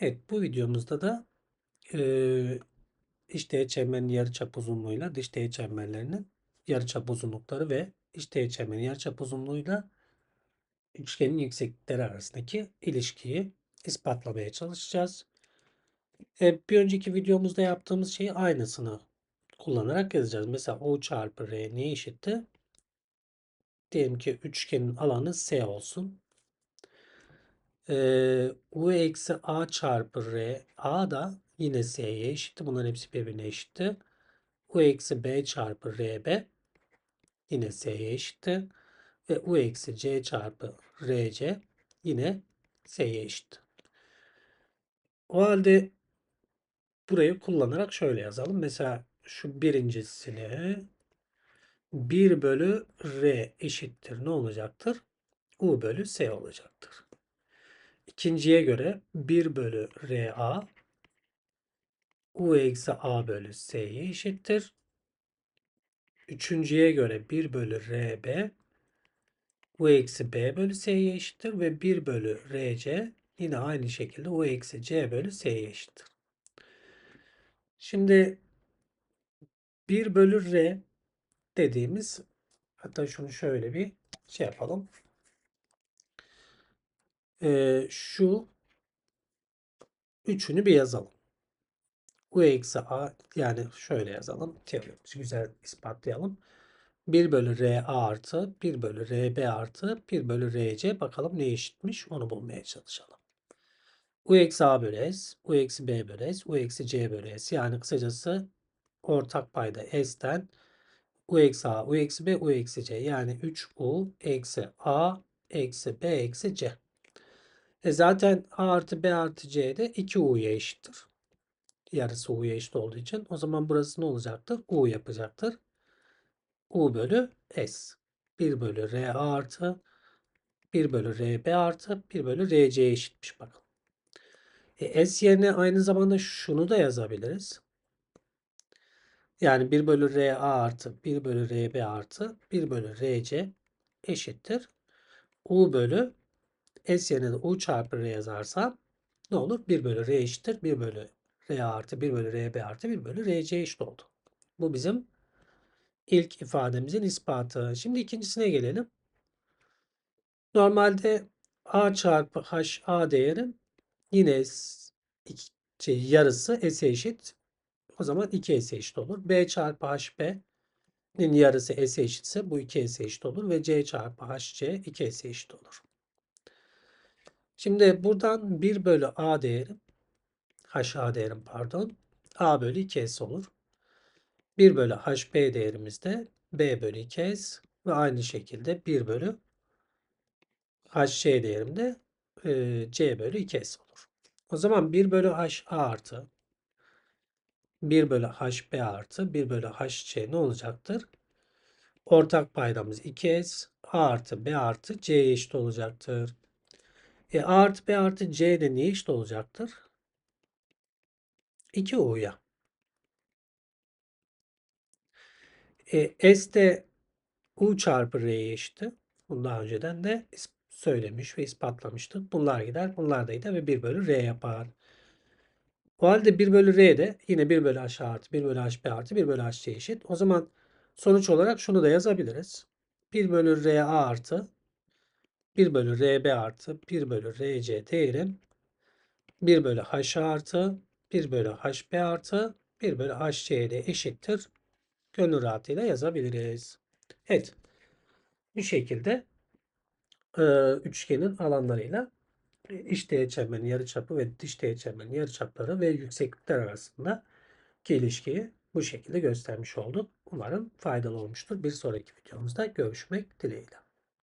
Evet, bu videomuzda da eee iç teğet çemberin yarıçap uzunluğuyla dış teğet çemberlerinin yarıçap uzunlukları ve iç teğet çemberin yarıçap uzunluğuyla üçgenin yükseklikleri arasındaki ilişkiyi ispatlamaya çalışacağız. E, bir önceki videomuzda yaptığımız şeyi aynısını kullanarak yazacağız. Mesela O çarpı R neye eşitti? Diyelim ki üçgenin alanı S olsun. Ee, U eksi A çarpı R. A da yine S'ye eşitti. Bunların hepsi birbirine eşitti. U eksi B çarpı RB yine S'ye eşitti. Ve U eksi C çarpı RC yine S'ye eşit. O halde burayı kullanarak şöyle yazalım. Mesela şu birincisini 1 bölü R eşittir. Ne olacaktır? U bölü S olacaktır. İkinciye göre 1 bölü RA U eksi A bölü S'ye eşittir. Üçüncüye göre 1 bölü RB U eksi B bölü S'ye eşittir ve 1 bölü RC yine aynı şekilde U eksi C bölü S'ye eşittir. Şimdi 1 bölü R dediğimiz hatta şunu şöyle bir şey yapalım. Ee, şu üçünü bir yazalım. U eksi A yani şöyle yazalım. Teorimizi güzel ispatlayalım. 1 bölü RA artı 1 bölü RB artı 1 bölü RC bakalım ne eşitmiş onu bulmaya çalışalım. U eksi A bölü S, U eksi B bölü S, U eksi C bölü S yani kısacası ortak payda S'ten U eksi A, U eksi B, U eksi C yani 3U eksi A eksi B eksi C. E zaten A artı B artı C de 2U'ya eşittir. Yarısı U'ya eşit olduğu için. O zaman burası ne olacaktır? U yapacaktır. U bölü S. 1 bölü R artı 1 bölü RB artı 1 bölü RC eşitmiş bakalım. E, S yerine aynı zamanda şunu da yazabiliriz. Yani 1 bölü RA artı 1 bölü RB artı 1 bölü RC eşittir. U bölü S yerine de U çarpı R yazarsam ne olur? 1 bölü R eşittir. 1 bölü R artı 1 bölü RB artı 1 bölü RC eşit oldu. Bu bizim ilk ifademizin ispatı. Şimdi ikincisine gelelim. Normalde A çarpı H A değerin yine şey, yarısı S'e eşit. O zaman 2 S eşit olur. B çarpı HB'nin yarısı S eşitse bu 2 S eşit olur ve C çarpı HC 2 S eşit olur. Şimdi buradan 1 bölü A değerim HA değerim pardon A bölü 2S olur. 1 bölü HB değerimiz de B bölü 2S ve aynı şekilde 1 bölü HC değerim de e, C bölü 2S olur. O zaman 1 bölü HA artı 1 bölü HB artı 1 bölü HC ne olacaktır? Ortak paydamız 2S A artı B artı C eşit olacaktır. E, A artı B artı C de niye eşit olacaktır? 2U'ya. E, S de U çarpı R'ye eşitti. Bunu daha önceden de söylemiş ve ispatlamıştık. Bunlar gider, bunlar da gider ve 1 bölü R yapar. O halde 1 bölü R de yine 1 bölü H artı 1 bölü HB artı 1 bölü HC eşit. O zaman sonuç olarak şunu da yazabiliriz. 1 bölü RA artı 1 bölü RB artı 1 bölü RC değerim 1 bölü H artı 1 bölü HB artı 1 bölü HC de eşittir. Gönül rahatıyla yazabiliriz. Evet. Bu şekilde e, üçgenin alanlarıyla iç teğet çemberin yarıçapı ve dış teğet çemberin yarıçapları ve yükseklikler arasında ilişkiyi bu şekilde göstermiş olduk. Umarım faydalı olmuştur. Bir sonraki videomuzda görüşmek dileğiyle.